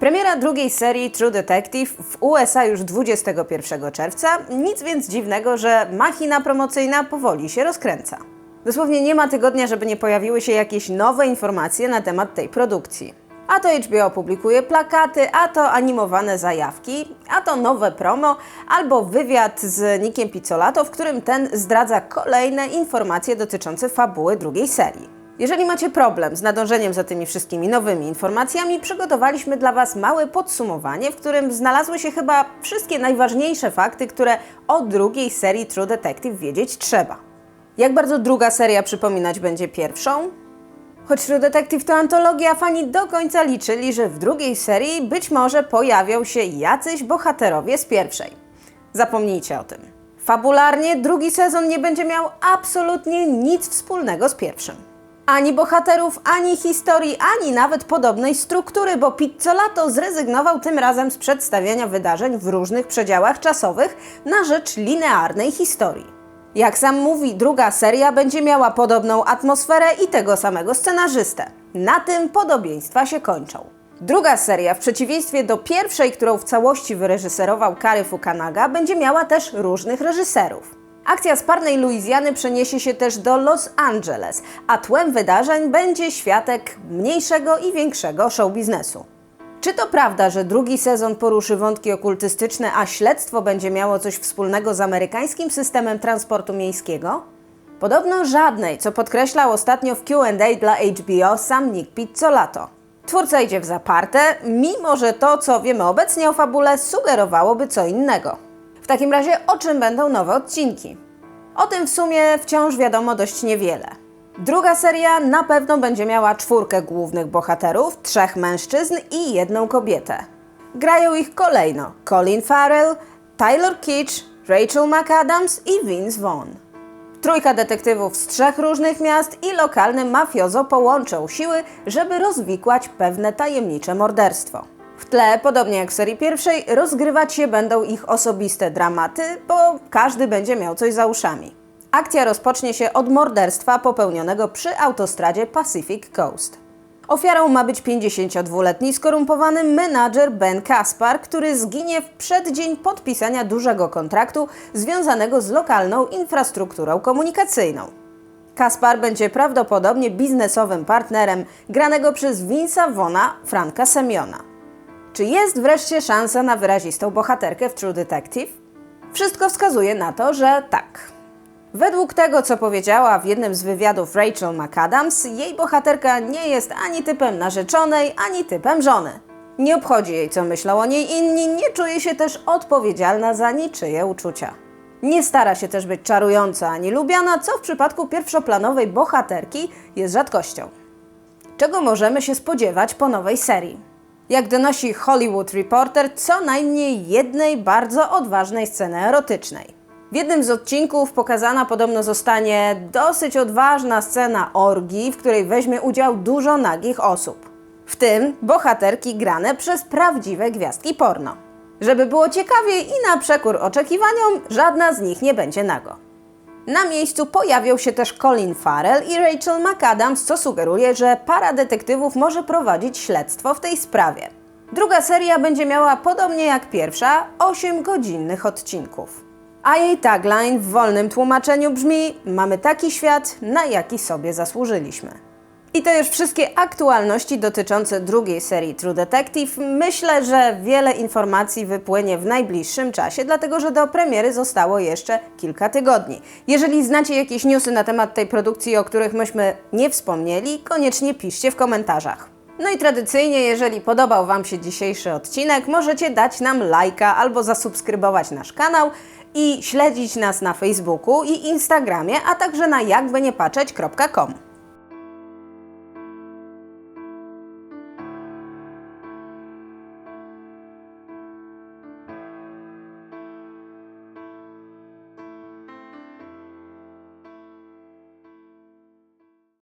Premiera drugiej serii True Detective w USA już 21 czerwca. Nic więc dziwnego, że machina promocyjna powoli się rozkręca. Dosłownie nie ma tygodnia, żeby nie pojawiły się jakieś nowe informacje na temat tej produkcji. A to HBO publikuje plakaty, a to animowane zajawki, a to nowe promo, albo wywiad z Nickiem Pizzolato, w którym ten zdradza kolejne informacje dotyczące fabuły drugiej serii. Jeżeli macie problem z nadążeniem za tymi wszystkimi nowymi informacjami, przygotowaliśmy dla Was małe podsumowanie, w którym znalazły się chyba wszystkie najważniejsze fakty, które o drugiej serii True Detective wiedzieć trzeba. Jak bardzo druga seria przypominać będzie pierwszą? Choć True Detective to antologia, fani do końca liczyli, że w drugiej serii być może pojawią się jacyś bohaterowie z pierwszej. Zapomnijcie o tym. Fabularnie drugi sezon nie będzie miał absolutnie nic wspólnego z pierwszym. Ani bohaterów, ani historii, ani nawet podobnej struktury, bo Pizzolato zrezygnował tym razem z przedstawiania wydarzeń w różnych przedziałach czasowych na rzecz linearnej historii. Jak sam mówi, druga seria będzie miała podobną atmosferę i tego samego scenarzystę. Na tym podobieństwa się kończą. Druga seria, w przeciwieństwie do pierwszej, którą w całości wyreżyserował Kary Fukanaga, będzie miała też różnych reżyserów. Akcja z parnej Luizjany przeniesie się też do Los Angeles, a tłem wydarzeń będzie światek mniejszego i większego show biznesu. Czy to prawda, że drugi sezon poruszy wątki okultystyczne, a śledztwo będzie miało coś wspólnego z amerykańskim systemem transportu miejskiego? Podobno żadnej, co podkreślał ostatnio w QA dla HBO sam Nick Pizzolato. Twórca idzie w zaparte, mimo że to, co wiemy obecnie o fabule, sugerowałoby co innego. W takim razie, o czym będą nowe odcinki? O tym w sumie wciąż wiadomo dość niewiele. Druga seria na pewno będzie miała czwórkę głównych bohaterów, trzech mężczyzn i jedną kobietę. Grają ich kolejno Colin Farrell, Tyler Kitsch, Rachel McAdams i Vince Vaughn. Trójka detektywów z trzech różnych miast i lokalny mafiozo połączą siły, żeby rozwikłać pewne tajemnicze morderstwo. W tle, podobnie jak w serii pierwszej, rozgrywać się będą ich osobiste dramaty, bo każdy będzie miał coś za uszami. Akcja rozpocznie się od morderstwa popełnionego przy autostradzie Pacific Coast. Ofiarą ma być 52-letni skorumpowany menadżer Ben Kaspar, który zginie w przeddzień podpisania dużego kontraktu związanego z lokalną infrastrukturą komunikacyjną. Kaspar będzie prawdopodobnie biznesowym partnerem granego przez Vince'a Vona Franka Semiona. Czy jest wreszcie szansa na wyrazistą bohaterkę w True Detective? Wszystko wskazuje na to, że tak. Według tego, co powiedziała w jednym z wywiadów Rachel McAdams, jej bohaterka nie jest ani typem narzeczonej, ani typem żony. Nie obchodzi jej, co myślą o niej inni, nie czuje się też odpowiedzialna za niczyje uczucia. Nie stara się też być czarująca ani lubiana, co w przypadku pierwszoplanowej bohaterki jest rzadkością. Czego możemy się spodziewać po nowej serii? Jak donosi Hollywood Reporter, co najmniej jednej bardzo odważnej sceny erotycznej. W jednym z odcinków pokazana podobno zostanie dosyć odważna scena orgii, w której weźmie udział dużo nagich osób. W tym bohaterki grane przez prawdziwe gwiazdki porno. Żeby było ciekawiej i na przekór oczekiwaniom, żadna z nich nie będzie nago. Na miejscu pojawią się też Colin Farrell i Rachel McAdams, co sugeruje, że para detektywów może prowadzić śledztwo w tej sprawie. Druga seria będzie miała, podobnie jak pierwsza, 8 godzinnych odcinków. A jej tagline w wolnym tłumaczeniu brzmi: Mamy taki świat, na jaki sobie zasłużyliśmy. I to już wszystkie aktualności dotyczące drugiej serii True Detective. Myślę, że wiele informacji wypłynie w najbliższym czasie, dlatego że do premiery zostało jeszcze kilka tygodni. Jeżeli znacie jakieś newsy na temat tej produkcji, o których myśmy nie wspomnieli, koniecznie piszcie w komentarzach. No i tradycyjnie, jeżeli podobał Wam się dzisiejszy odcinek, możecie dać nam lajka albo zasubskrybować nasz kanał i śledzić nas na Facebooku i Instagramie, a także na jakbyniepatrzeć.com.